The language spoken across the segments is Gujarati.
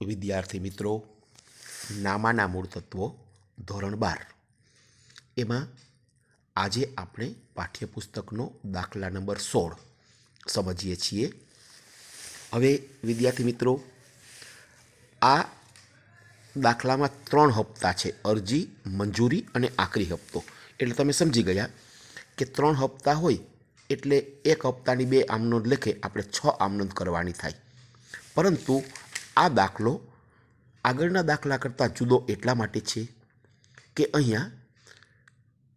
વિદ્યાર્થી મિત્રો, નામાના મૂળ તત્વો ધોરણ બાર. એમાં આજે આપણે પાઠ્યપુસ્તકનો દાખલા નંબર સોળ સમજીએ છીએ. હવે વિદ્યાર્થી મિત્રો, આ દાખલામાં ત્રણ હપ્તા છે, અરજી, મંજૂરી અને આખરી હપ્તો. એટલે તમે સમજી ગયા કે ત્રણ હપ્તા હોય એટલે એક હપ્તાની બે આમનોંધ લેખે, આપણે છ આમનોંધ કરવાની થાય. પરંતુ આ દાખલો આગળના દાખલા કરતાં જુદો એટલા માટે છે કે અહીંયા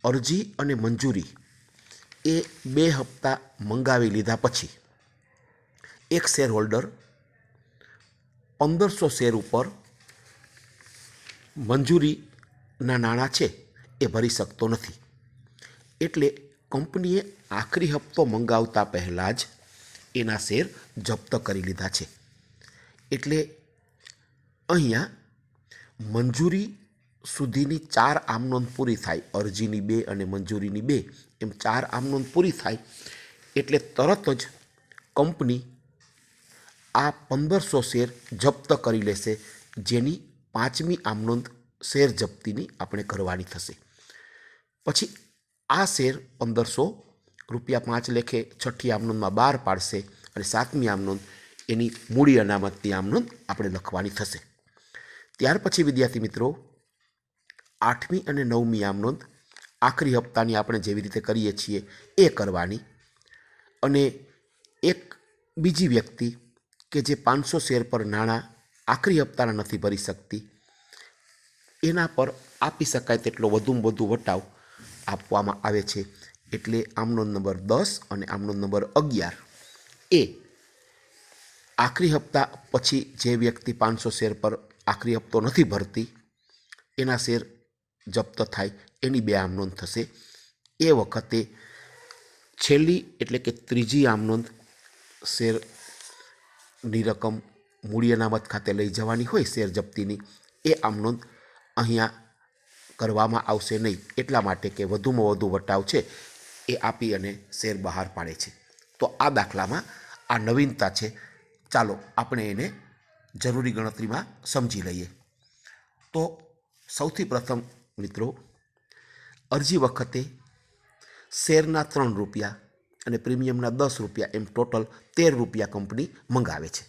અરજી અને મંજૂરી એ બે હપ્તા મંગાવી લીધા પછી એક શેર હોલ્ડર પંદરસો શેર ઉપર મંજૂરીના નાણાં છે એ ભરી શકતો નથી. એટલે કંપનીએ આખરી હપ્તો મંગાવતા પહેલાં જ એના શેર જપ્ત કરી લીધા છે. એટલે અહીંયા મંજૂરી સુધીની ચાર આમનોંધ પૂરી થાય. અરજીની બે અને મંજૂરીની બે. એમ ચાર આમનોંધ પૂરી થાય એટલે તરત જ કંપની આ પંદરસો શેર જપ્ત કરી લેશે, જેની પાંચમી આમનોંધ શેર જપ્તીની આપણે કરવાની થશે. પછી આ શેર પંદરસો રૂપિયા પાંચ લેખે છઠ્ઠી આમનોંધમાં બહાર પાડશે અને સાતમી આમનોંધ એની મૂડી અનામતની આમનોંધ આપણે લખવાની થશે. ત્યાર પછી, વિદ્યાર્થી મિત્રો, આઠમી અને નવમી આમનોંધ આખરી હપ્તાની આપણે જેવી રીતે કરીએ છીએ એ કરવાની. અને એક બીજી વ્યક્તિ કે જે પાંચસો શેર પર નાણાં આખરી હપ્તાના નથી ભરી શકતી, એના પર આપી શકાય તેટલો વધુમાં વધુ વટાવ આપવામાં આવે છે. એટલે આમનો નંબર દસ અને આમનો નંબર અગિયાર. એ આખરી હપ્તા પછી જે વ્યક્તિ પાંચસો શેર પર આખરી હપ્તો નથી ભરતી, એના શેર જપ્ત થાય, એની બે આમનોંધ થશે. એ વખતે છેલ્લી એટલે કે ત્રીજી આમનોંધ શેરની રકમ મૂડી અનામત ખાતે લઈ જવાની હોય શેર જપ્તીની, એ આમનોંધ અહીંયા કરવામાં આવશે નહીં. એટલા માટે કે વધુમાં વધુ વટાવ છે એ આપી અને શેર બહાર પાડે છે. તો આ દાખલામાં આ નવીનતા છે ચાલો આપણે એને જરૂરી ગણતરીમાં સમજી લઈએ. તો સૌથી પ્રથમ મિત્રો, અરજી વખતે શેરના ત્રણ રૂપિયા અને પ્રીમિયમના દસ રૂપિયા એમ ટોટલ તેર રૂપિયા કંપની મંગાવે છે.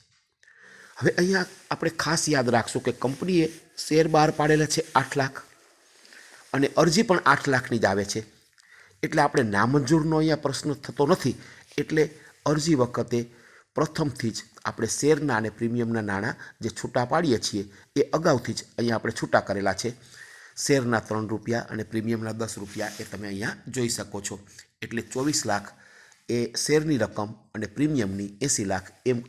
હવે અહીંયા આપણે ખાસ યાદ રાખશું કે કંપનીએ શેર બહાર પાડેલા છે આઠ લાખ અને અરજી પણ આઠ લાખની જ આવે છે. એટલે આપણે નામંજૂરનો અહીંયા પ્રશ્ન થતો નથી. એટલે અરજી વખતે પ્રથમથી જ આપણે શેરના અને પ્રીમિયમના નાણાં જે છૂટા પાડીએ છીએ, એ અગાઉથી જ અહીંયા આપણે છૂટા કરેલા છે. શેરના ત્રણ રૂપિયા અને પ્રીમિયમના દસ રૂપિયા એ તમે અહીંયા જોઈ શકો છો. એટલે ચોવીસ લાખ એ શેરની રકમ અને પ્રીમિયમની એંસી લાખ એમ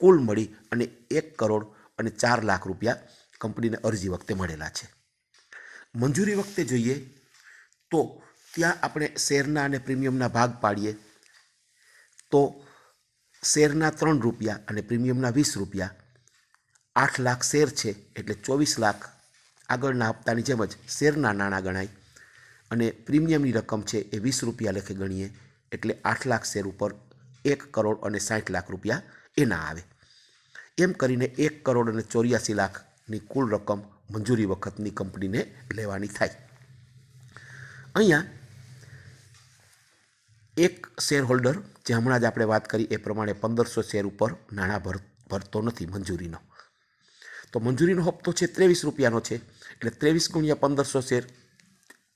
કુલ મળી અને એક કરોડ અને ચાર લાખ રૂપિયા કંપનીને અરજી વખતે મળેલા છે. મંજૂરી વખતે જોઈએ તો ત્યાં આપણે શેરના અને પ્રીમિયમના ભાગ પાડીએ તો શેરના ત્રણ રૂપિયા અને પ્રીમિયમના વીસ રૂપિયા. આઠ લાખ શેર છે એટલે ચોવીસ લાખ આગળના હપ્તાની જેમ જ શેરના નાણાં ગણાય. અને પ્રીમિયમની રકમ છે એ વીસ રૂપિયા લેખે ગણીએ એટલે આઠ લાખ શેર ઉપર એક કરોડ અને સાઠ લાખ રૂપિયા એના આવે. એમ કરીને એક કરોડ અને ચોર્યાસી લાખની કુલ રકમ મંજૂરી વખતની કંપનીને લેવાની થાય. અહીંયા એક શેર હોલ્ડર જે હમણાં જ આપણે વાત કરી એ પ્રમાણે પંદરસો શેર ઉપર નાણાં ભર, ભરતો નથી મંજૂરીનો. તો મંજૂરીનો હપ્તો છે ત્રેવીસ રૂપિયાનો છે, એટલે ત્રેવીસ ગુણ્યા પંદરસો શેર,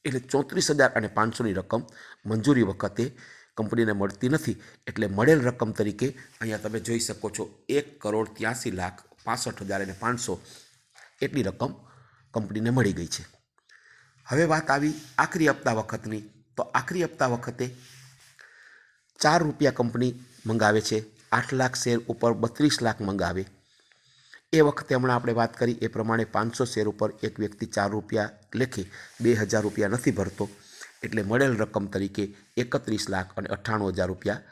એટલે ચોત્રીસ હજાર અને પાંચસોની રકમ મંજૂરી વખતે કંપનીને મળતી નથી, એટલે મળેલ રકમ તરીકે અહીંયા તમે જોઈ શકો છો એક કરોડ ત્યાસી લાખ પાસઠ હજાર અને પાંચસો એટલી રકમ કંપનીને મળી ગઈ છે. હવે વાત આવી આખરી હપ્તા વખતની, તો આખરી હપ્તા વખતે ચાર રૂપિયા કંપની મંગાવે છે, આઠ લાખ શેર ઉપર બત્રીસ લાખ મંગાવે. એ વખતે હમણાં આપણે વાત કરી, એ પ્રમાણે પાંચસો શેર ઉપર એક વ્યક્તિ ચાર રૂપિયા લેખે બે હજાર રૂપિયા નથી ભરતો. એટલે મળેલ રકમ તરીકે એકત્રીસ લાખ અને અઠ્ઠાણું હજાર રૂપિયા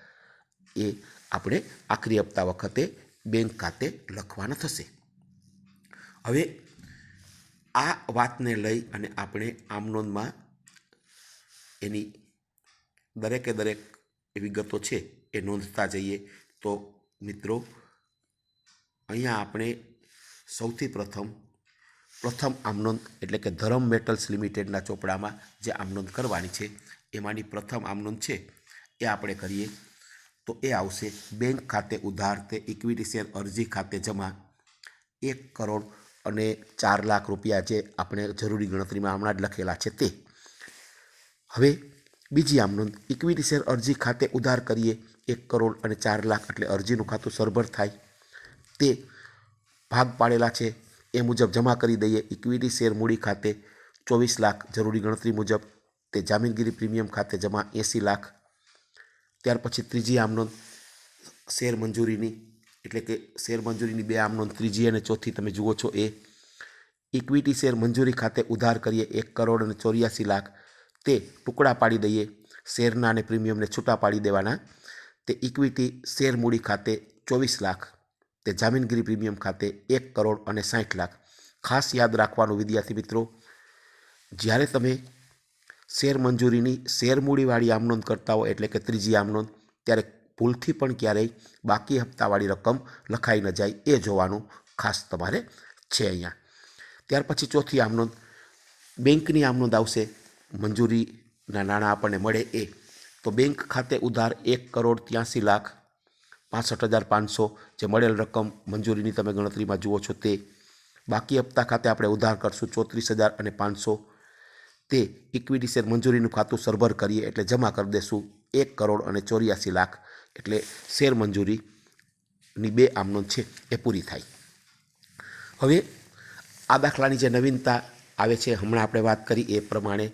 એ આપણે આખરી હપ્તા વખતે બેંક ખાતે લખવાના થશે. હવે આ વાતને લઈ અને આપણે આમનોંદમાં એની દરેકે દરેક વિગતો છે એ નોંધતા જઈએ. તો મિત્રો, અહીંયા આપણે સૌથી પ્રથમ પ્રથમ આમનોંધ એટલે કે ધરમ મેટલ્સ લિમિટેડના ચોપડામાં જે આમનોંધ કરવાની છે, એમાંની પ્રથમ આમનોંધ છે એ આપણે કરીએ. તો એ આવશે બેંક ખાતે ઉધાર તે ઇક્વિટી શેર અરજી ખાતે જમા. એક કરોડ અને ચાર લાખ રૂપિયા જે આપણે જરૂરી ગણતરીમાં હમણાં જ લખેલા છે તે. હવે બીજી આમનોંધ ઇક્વિટી શેર અરજી ખાતે ઉધાર કરીએ એક કરોડ અને ચાર લાખ એટલે અરજીનું ખાતું સરભર થાય. તે ભાગ પાડેલા છે. એ મુજબ જમા કરી દઈએ ઇક્વિટી શેર મૂડી ખાતે ચોવીસ લાખ, જરૂરી ગણતરી મુજબ તે જામીનગીરી પ્રીમિયમ ખાતે જમા એંસી લાખ. ત્યાર પછી ત્રીજી આમનોંધ, શેર મંજૂરીની, એટલે કે શેર મંજૂરીની બે આમનોંધ, ત્રીજી અને ચોથી તમે જુઓ છો એ. ઇક્વિટી શેર મંજૂરી ખાતે ઉધાર કરીએ એક કરોડ અને ચોર્યાસી લાખ તે ટુકડા પાડી દઈએ, શેરના અને પ્રીમિયમને છૂટા પાડી દેવાના. તે ઇક્વિટી શેર મૂડી ખાતે ચોવીસ લાખ, તે જામીનગીરી પ્રીમિયમ ખાતે એક કરોડ અને સાઠ લાખ. ખાસ યાદ રાખવાનું વિદ્યાર્થી મિત્રો, જ્યારે તમે શેર મંજૂરીની શેર મૂડીવાળી આમનોંધ કરતા હો, એટલે કે ત્રીજી આમનોંધ ત્યારે ભૂલથી પણ ક્યારેય બાકી હપ્તાવાળી રકમ લખાઈ ન જાય, એ જોવાનું ખાસ તમારે છે અહીંયા. ત્યાર પછી ચોથી આમનોંધ બેંકની આમનોંધ આવશે. મંજૂરીના નાણાં આપણને મળે એ. તો બેંક ખાતે ઉધાર એક કરોડ ત્યાંસી લાખ પાસઠ હજાર પાંચસો જે મળેલ રકમ મંજૂરીની તમે ગણતરીમાં જુઓ છો તે. બાકી હપ્તા ખાતે આપણે ઉધાર કરશું ચોત્રીસ હજાર અને પાંચસો. તે ઇક્વિટી શેર મંજૂરીનું ખાતું સરભર કરીએ એટલે જમા કરી દેશું એક કરોડ અને ચોર્યાસી લાખ. એટલે શેર મંજૂરીની બે આમનોંધ છે એ પૂરી થાય. હવે આ દાખલાની જે નવીનતા આવે છે, હમણાં આપણે વાત કરી એ પ્રમાણે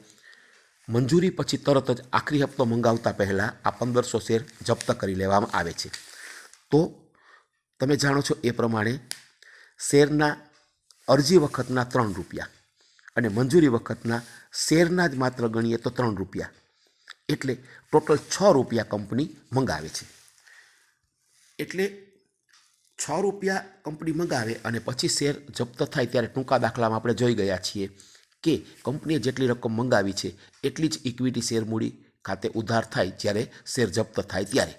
મંજૂરી પછી તરત જ આખરી હપ્તો મંગાવતા પહેલાં આ પંદરસો શેર જપ્ત કરી લેવામાં આવે છે. તો તમે જાણો છો એ પ્રમાણે શેરના અરજી વખતના ત્રણ રૂપિયા અને મંજૂરી વખતના શેરના જ માત્ર ગણીએ તો ત્રણ રૂપિયા. એટલે ટોટલ છ રૂપિયા કંપની મંગાવે છે. એટલે છ રૂપિયા કંપની મંગાવે અને પછી શેર જપ્ત થાય ત્યારે ટૂંકા દાખલામાં આપણે જોઈ ગયા છીએ કે કંપનીએ જેટલી રકમ મંગાવી છે, એટલી જ ઇક્વિટી શેર મૂડી ખાતે ઉધાર થાય જ્યારે શેર જપ્ત થાય ત્યારે.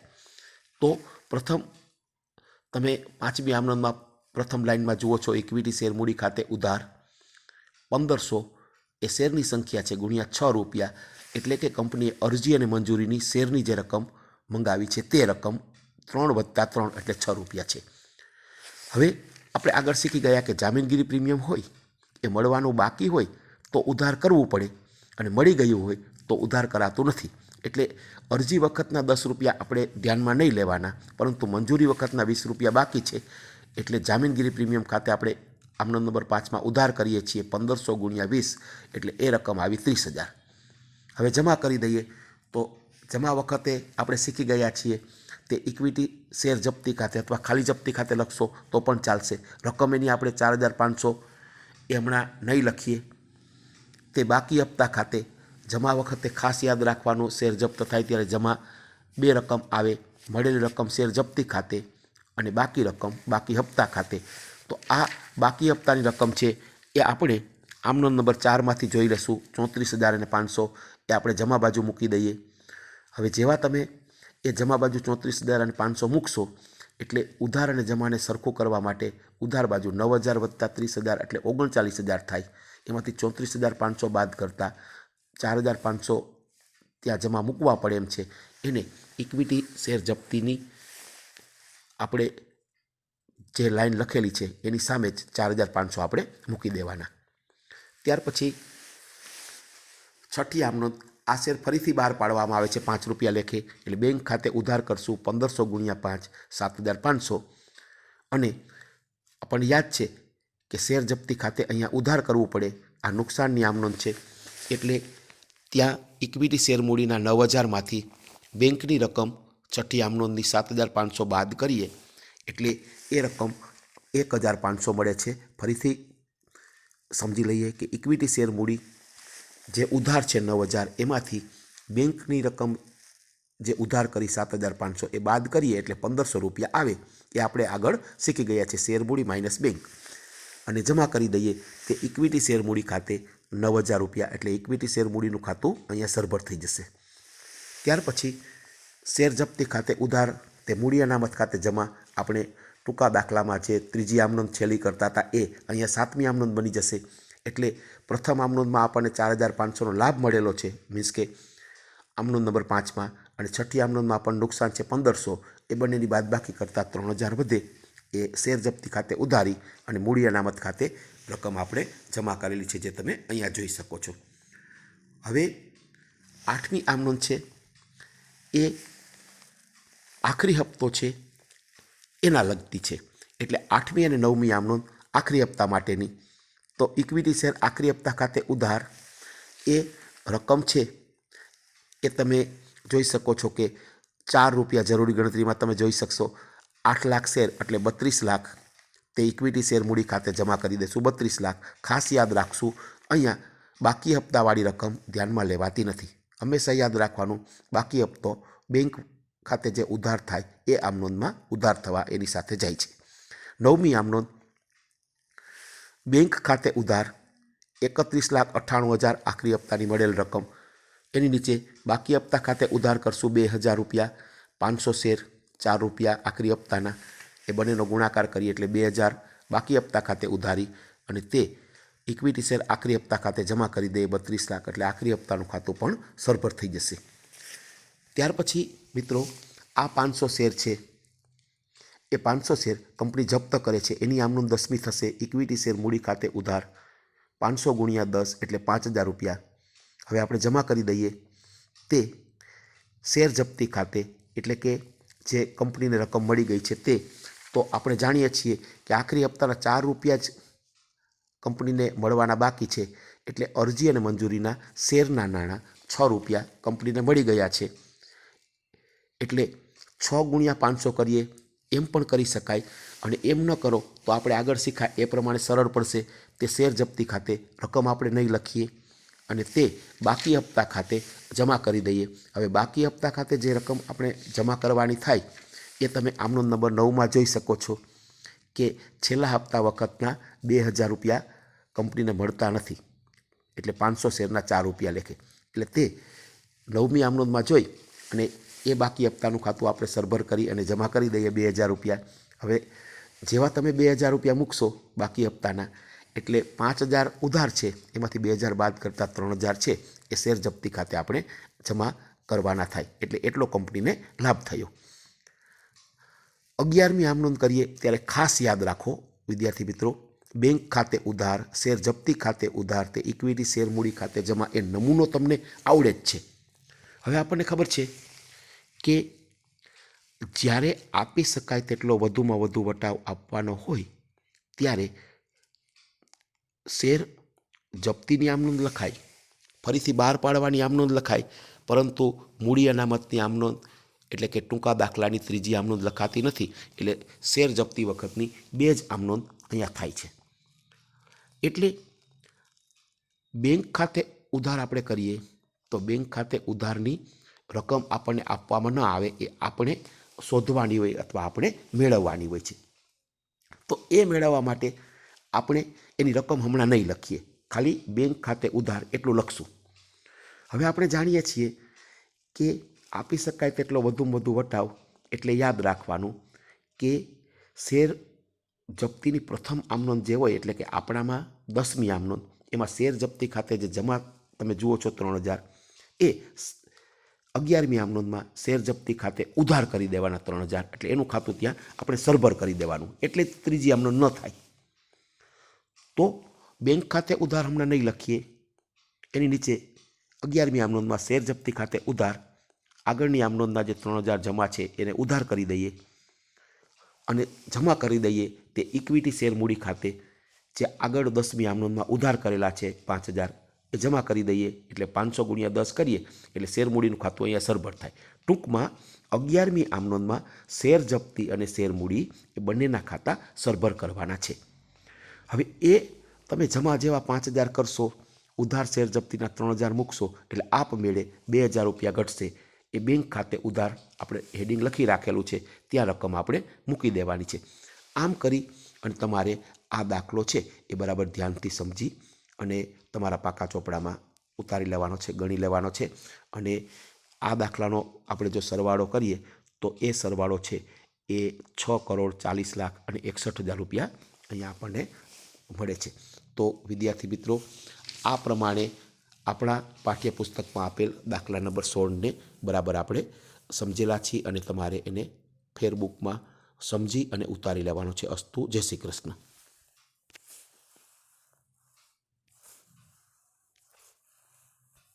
તો પ્રથમ તમે પાંચમી આમરણમાં પ્રથમ લાઇનમાં જુઓ છો ઇક્વિટી શેર મૂડી ખાતે ઉધાર પંદરસો એ શેરની સંખ્યા છે? ગુણ્યા છ રૂપિયા. એટલે કે કંપનીએ અરજી અને મંજૂરીની શેરની જે રકમ મંગાવી છે, તે રકમ ત્રણ વત્તા ત્રણ એટલે છ રૂપિયા છે. હવે આપણે આગળ શીખી ગયા કે જામીનગીરી પ્રીમિયમ હોય, એ મળવાનું બાકી હોય તો ઉધાર કરવું પડે અને મળી ગયું હોય તો ઉધાર કરાતું નથી. એટલે અરજી વખતના દસ રૂપિયા આપણે ધ્યાનમાં નહીં લેવાના, પરંતુ મંજૂરી વખતના વીસ રૂપિયા બાકી છે. એટલે જામીનગીરી પ્રીમિયમ ખાતે આપણે આમનો નંબર પાંચમાં ઉધાર કરીએ છીએ પંદરસો ગુણ્યા વીસ, એટલે એ રકમ આવી ત્રીસ હજાર. હવે જમા કરી દઈએ તો જમા વખતે આપણે શીખી ગયા છીએ તે ઇક્વિટી શેર જપ્તી ખાતે અથવા ખાલી જપ્તી ખાતે લખશો તો પણ ચાલશે. રકમ એની આપણે ચાર હજાર પાંચસો એ હમણાં નહીં લખીએ. તે બાકી હપ્તા ખાતે જમા વખતે ખાસ યાદ રાખવાનું શેર જપ્ત થાય ત્યારે જમા બે રકમ આવે, મળેલી રકમ શેર જપ્તી ખાતે અને બાકી રકમ બાકી હપ્તા ખાતે. તો આ બાકી હપ્તાની રકમ છે એ આપણે આમનો નંબર ચારમાંથી જોઈ લેશું ચોત્રીસ હજાર અને પાંચસો એ આપણે જમા બાજુ મૂકી દઈએ. હવે જેવા તમે એ જમા બાજુ ચોત્રીસ હજાર અને પાંચસો મૂકશો, એટલે ઉધાર અને જમાને સરખું કરવા માટે ઉધાર બાજુ નવ હજાર વત્તા ત્રીસ હજાર એટલે ઓગણચાલીસ હજાર થાય. એમાંથી ચોત્રીસ હજાર પાંચસો બાદ કરતાં ચાર હજાર પાંચસો ત્યાં જમા મૂકવા પડે એમ છે. એને ઇક્વિટી શેર જપ્તીની આપણે જે લાઈન લખેલી છે, એની સામે જ ચાર હજાર પાંચસો આપણે મૂકી દેવાના. ત્યાર પછી છઠ્ઠી આમનો આ શેર ફરીથી બહાર પાડવામાં આવે છે, પાંચ રૂપિયા લેખે. એટલે બેંક ખાતે ઉધાર કરશું પંદરસો ગુણ્યા પાંચ, સાત હજાર પાંચસો. અને આપણને યાદ છે કે શેર જપ્તી ખાતે અહીંયા ઉધાર કરવું પડે. આ નુકસાનની આમનોંધ છે. એટલે ત્યાં ઇક્વિટી શેર મૂડીના નવ હજારમાંથી બેંકની રકમ છઠ્ઠી આમનોંધની સાત હજાર પાંચસો બાદ કરીએ. એટલે એ રકમ એક હજાર પાંચસો મળે છે. ફરીથી સમજી લઈએ કે ઇક્વિટી શેર મૂડી જે ઉધાર છે નવ હજાર, એમાંથી બેંકની રકમ જે ઉધાર કરી સાત હજાર પાંચસો એ બાદ કરીએ એટલે પંદરસો રૂપિયા આવે. એ આપણે આગળ શીખી ગયા છે શેર મૂડી માઇનસ બેંક અને જમા કરી દઈએ કે ઇક્વિટી શેર મૂડી ખાતે નવ હજાર રૂપિયા એટલે ઇક્વિટી શેર મૂડીનું ખાતું અહીંયા સરભર થઈ જશે. ત્યાર પછી શેર જપ્તી ખાતે ઉધાર તે મૂડી અનામત ખાતે જમા આપણે ટૂંકા દાખલામાં જે ત્રીજી આમનોંધ છેલ્લી કરતા હતા એ અહીંયા સાતમી આમનોંધ બની જશે. એટલે પ્રથમ આમનોંધમાં આપણને ચાર હજાર પાંચસોનો લાભ મળેલો છે. મીન્સ કે આમનોંધ નંબર પાંચમાં અને છઠ્ઠી આમનોંધમાં આપણને નુકસાન છે પંદરસો. એ બંનેની બાદબાકી કરતાં ત્રણ હજાર વધે. એ શેર જપ્તી ખાતે ઉધારી અને મૂડી અનામત ખાતે રકમ આપણે જમા કરેલી છે જે તમે અહીંયા જોઈ શકો છો. હવે આઠમી આમનોંધ છે. એ આખરી હપ્તો છે. એના લગતી છે. એટલે આઠમી અને નવમી આમનોંધ આખરી હપ્તા માટેની. તો ઇક્વિટી શેર આખરી હપ્તા ખાતે ઉધાર. એ રકમ છે. એ તમે જોઈ શકો છો કે ચાર રૂપિયા જરૂરી ગણતરીમાં તમે જોઈ શકશો. આઠ લાખ શેર એટલે બત્રીસ લાખ તે ઇક્વિટી શેર મૂડી ખાતે જમા કરી દેશું. બત્રીસ લાખ. ખાસ યાદ રાખશું, અહીંયા બાકી હપ્તાવાળી રકમ ધ્યાનમાં લેવાતી નથી. હંમેશા યાદ રાખવાનું, બાકી હપ્તો બેંક ખાતે જે ઉધાર થાય એ આમનોંધમાં ઉધાર થવા એની સાથે જાય છે. નવમી આમનોંધ બેંક ખાતે ઉધાર એકત્રીસ લાખ અઠ્ઠાણું હજાર આખરી હપ્તાની મળેલ રકમ. એની નીચે બાકી હપ્તા ખાતે ઉધાર કરશું બે હજાર રૂપિયા, પાંચસો શેર. ચાર રૂપિયા આખરી હપ્તાના. એ બંનેનો ગુણાકાર કરીએ એટલે બે હજાર બાકી હપ્તા ખાતે ઉધારી અને તે ઇક્વિટી શેર આખરી હપ્તા ખાતે જમા કરી દે બત્રીસ લાખ. એટલે આખરી હપ્તાનું ખાતું પણ સરભર થઈ જશે. ત્યાર પછી મિત્રો, આ પાંચસો શેર છે. એ પાંચસો શેર કંપની જપ્ત કરે છે. એની આમનું દસમી થશે. ઇક્વિટી શેર મૂડી ખાતે ઉધાર. પાંચસો ગુણ્યા દસ એટલે પાંચ હજાર રૂપિયા. હવે આપણે જમા કરી દઈએ. તે શેર જપ્તી ખાતે એટલે કે જે કંપનીને રકમ મળી ગઈ છે તે, તો આપણે જાણીએ છીએ કે આખરી હપ્તાના ચાર રૂપિયા જ કંપનીને મળવાના બાકી છે. એટલે અરજી અને મંજૂરીના શેરના નાણાં છ રૂપિયા કંપનીને મળી ગયા છે. એટલે છ ગુણ્યા પાંચસો કરીએ એમ પણ કરી શકાય અને એમ ન કરો તો આપણે આગળ શીખાય. એ પ્રમાણે સરળ પડશે. તે શેર જપ્તી ખાતે રકમ આપણે નહીં લખીએ. અને તે બાકી હપ્તા ખાતે જમા કરી દઈએ. હવે બાકી હપ્તા ખાતે જે રકમ આપણે જમા કરવાની થાય, એ તમે આમનો નંબર નવમાં જોઈ શકો છો કે છેલ્લા હપ્તા વખતના બે હજાર રૂપિયા કંપનીને મળતા નથી. એટલે પાંચસો શેરના ચાર રૂપિયા લેખે. એટલે તે નવમી આમનોદમાં જોઈ અને એ બાકી હપ્તાનું ખાતું આપણે સરભર કરી અને જમા કરી દઈએ બે હજાર રૂપિયા. હવે જેવા તમે બે હજાર રૂપિયા મૂકશો બાકી હપ્તાના એટલે પાંચ હજાર ઉધાર છે, એમાંથી બે હજાર બાદ કરતાં ત્રણ હજાર છે, એ શેર જપ્તી ખાતે આપણે જમા કરવાના થાય. એટલે એટલો કંપનીને લાભ થયો. અગિયારમી આમ નોંધ કરીએ, ત્યારે ખાસ યાદ રાખો, વિદ્યાર્થી મિત્રો, બેંક ખાતે ઉધાર, શેર જપ્તી ખાતે ઉધાર, તે ઇક્વિટી શેર મૂડી ખાતે જમા, એ નમૂનો તમને આવડે જ છે. હવે આપણને ખબર છે કે જ્યારે આપી શકાય તેટલો વધુમાં વધુ વટાવ આપવાનો હોય, ત્યારે શેર જપ્તીની આમનોંધ લખાય ફરીથી બહાર પાડવાની આમનોંધ લખાય પરંતુ મૂડી અનામતની આમનોંધ એટલે કે ટૂંકા દાખલાની ત્રીજી આમનોંધ લખાતી નથી. એટલે શેર જપ્તી વખતની બે જ આમનોંધ અહીંયા થાય છે. એટલે બેંક ખાતે ઉધાર આપણે કરીએ તો બેંક ખાતે ઉધારની રકમ આપણને આપવામાં ન આવે એ આપણે શોધવાની હોય અથવા આપણે મેળવવાની હોય છે. તો એ મેળવવા માટે આપણે એની રકમ હમણાં નહીં લખીએ. ખાલી બેંક ખાતે ઉધાર એટલું લખશું. હવે આપણે જાણીએ છીએ કે આપી શકાય તેટલો વધુમાં વધુ વટાવ એટલે યાદ રાખવાનું કે શેર જપ્તીની પ્રથમ આમનોંધ જે હોય એટલે કે આપણામાં દસમી આમનોંધ એમાં શેર જપ્તી ખાતે જે જમા તમે જુઓ છો ત્રણ હજાર, એ અગિયારમી આમનોંધમાં શેર જપ્તી ખાતે ઉધાર કરી દેવાના ત્રણ હજાર. એટલે એનું ખાતું ત્યાં આપણે સરભર કરી દેવાનું. એટલે ત્રીજી આમનોંધ ન થાય. તો બેંક ખાતે ઉધાર હમણાં નહીં લખીએ. એની નીચે અગિયારમી આમનોંધમાં શેર જપ્તી ખાતે ઉધાર. આગળની આમનોંધના જે ત્રણ હજાર જમા છે, એને ઉધાર કરી દઈએ. અને જમા કરી દઈએ તે ઇક્વિટી શેર મૂડી ખાતે, જે આગળ દસમી આમનોંધમાં ઉધાર કરેલા છે, પાંચ હજાર, એ જમા કરી દઈએ. એટલે પાંચસો ગુણ્યા દસ કરીએ, એટલે શેર મૂડીનું ખાતું અહીંયા સરભર થાય. ટૂંકમાં અગિયારમી આમનોંધમાં શેર જપ્તી અને શેર મૂડી એ બંનેના ખાતા સરભર કરવાના છે. હવે એ તમે જમા જેવા પાંચ હજાર કરશો, ઉધાર શેર જપ્તીના ત્રણ હજાર મૂકશો, એટલે આપમેળે બે હજાર રૂપિયા ઘટશે. એ બેંક ખાતે ઉધાર આપણે હેડિંગ લખી રાખેલું છે. ત્યાં રકમ આપણે મૂકી દેવાની છે. આમ કરી અને તમારે આ દાખલો છે એ બરાબર ધ્યાનથી સમજી અને તમારા પાકા ચોપડામાં ઉતારી લેવાનો છે, ગણી લેવાનો છે અને આ દાખલાનો આપણે જો સરવાળો કરીએ તો એ સરવાળો છે એ છ કરોડ ચાલીસ લાખ અને એકસઠ હજાર રૂપિયા અહીંયા આપણને મળે છે. તો વિદ્યાર્થી મિત્રો, આ પ્રમાણે આપણા પાઠ્યપુસ્તકમાં આપેલ દાખલા નંબર સોળને બરાબર આપણે સમજેલા છીએ અને તમારે એને ફેરબુકમાં સમજી અને ઉતારી લેવાનો છે. અસ્તુ જય શ્રી કૃષ્ણ.